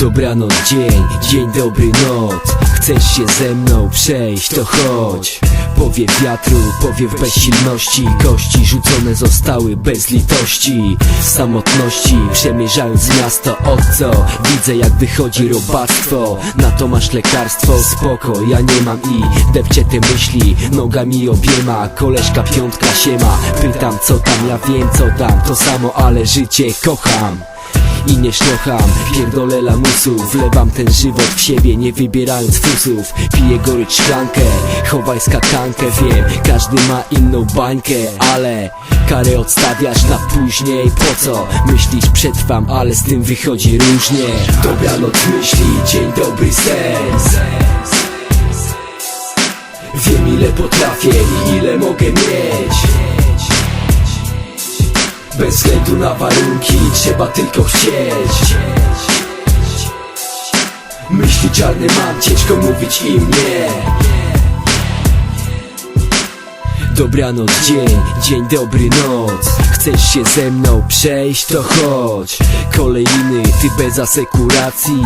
Dobranoc dzień, dzień dobry noc. Chcesz się ze mną przejść, to chodź. Powiew wiatru, powiew bezsilności. Kości rzucone zostały bez litości. W samotności, przemierzając miasto Od co? Widzę jak wychodzi robactwo. Na to masz lekarstwo, spoko, ja nie mam i Depcie te myśli, nogami obiema Koleżka piątka siema. Pytam co tam, ja wiem co tam To samo, ale życie kocham i nie szlocham, pierdolę lamusu Wlewam ten żywot w siebie, nie wybierając fusów. Piję gorycz szklankę, chowaj skakankę Wiem, każdy ma inną bańkę Ale karę odstawiasz na później. Po co? Myślisz przetrwam, ale z tym wychodzi różnie. Dobranoc myśli, dzień dobry sens. Wiem ile potrafię i ile mogę mieć bez względu na warunki trzeba tylko chcieć. Myśli czarne mam, ciężko mówić im nie. Dobranoc dzień, dzień dobry noc Chcesz się ze mną przejść, to chodź. Kolejny, ty bez asekuracji.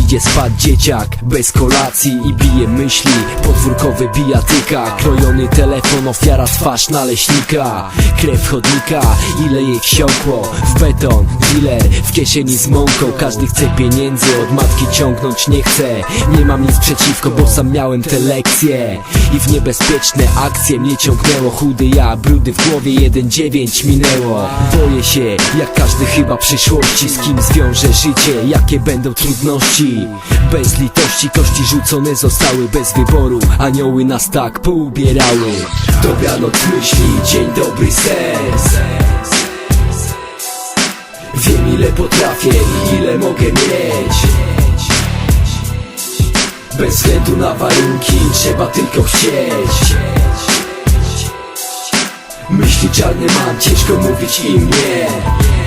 Idzie spać dzieciak, bez kolacji I bije myśli, podwórkowy bijatyka. Krojony telefon, ofiara twarz naleśnika. Krew chodnika, ile jej wsiąkło. W beton, dealer, w kieszeni z mąką. Każdy chce pieniędzy, od matki ciągnąć nie chce. Nie mam nic przeciwko, bo sam miałem te lekcje. I w niebezpieczne akcje mnie ciągnęło Chudy ja, brudy w głowie, 1-9 minęło Boję się, jak każdy chyba przyszłości Z kim zwiąże życie, jakie będą trudności. Bez litości kości rzucone zostały bez wyboru. Anioły nas tak poubierały. Dobranoc myśli, dzień dobry sens. Wiem ile potrafię i ile mogę mieć. Bez względu na warunki trzeba tylko chcieć Myśli czarne mam, ciężko mówić im nie